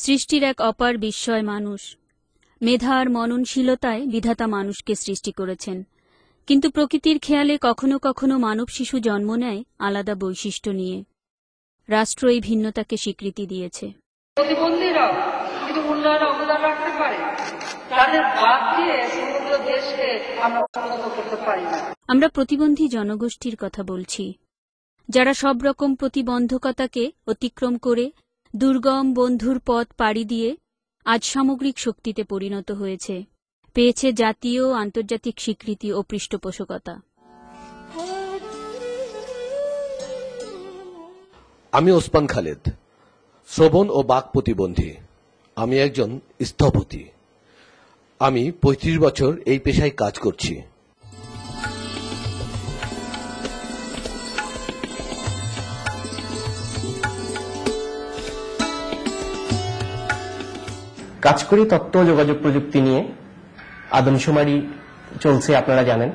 সৃষ্টির এক অপার বিস্ময় মানুষ। মেধা আর মননশীলতায় বিধাতা মানুষকে সৃষ্টি করেছেন। কিন্তু প্রকৃতির খেয়ালে কখনো কখনো মানব শিশু জন্ম নেয় আলাদা বৈশিষ্ট্য নিয়ে। রাষ্ট্র এই ভিন্নতাকে স্বীকৃতি দিয়েছে। প্রতিবন্ধীরাও কিন্তু উন্নয়নে অবদান রাখতে পারে। তাদের বাদ দিয়ে সমগ্র দেশকে আমরা উন্নত করতে পারি না। আমরা প্রতিবন্ধী জনগোষ্ঠীর কথা বলছি। যারা সব রকম প্রতিবন্ধকতাকে অতিক্রম করে দুর্গম বন্ধুর পথ পাড়ি দিয়ে আজ সামগ্রিক শক্তিতে পরিণত হয়েছে। পেয়েছে জাতীয়, আন্তর্জাতিক স্বীকৃতি ও পৃষ্ঠপোষকতা। আমি ওসমান খালেদ, শ্রবণ ও বাক প্রতিবন্ধী। আমি একজন স্থপতি। আমি ৩৫ বছর এই পেশায় কাজ করছি। কাজ করি তথ্য ও যোগাযোগ প্রযুক্তি নিয়ে। আদমশুমারি চলছে আপনারা জানেন।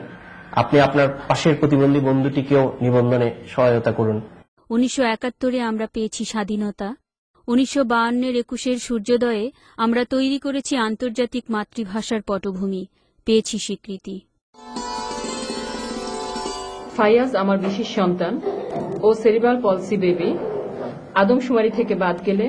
আপনি আপনার পাশের প্রতিবন্ধী বন্ধুটিকেও নিবন্ধনে সহায়তা করুন। উনিশশো একাত্তরে আমরা পেয়েছি স্বাধীনতা। উনিশশো বাহান্নের একুশের সূর্যোদয়ে আমরা তৈরি করেছি আন্তর্জাতিক মাতৃভাষার পটভূমি। পেয়েছি স্বীকৃতি। ফাইয়াজ আমার বিশেষ সন্তান ও সেরিব্রাল পলসি বেবি। আদমশুমারি থেকে বাদ গেলে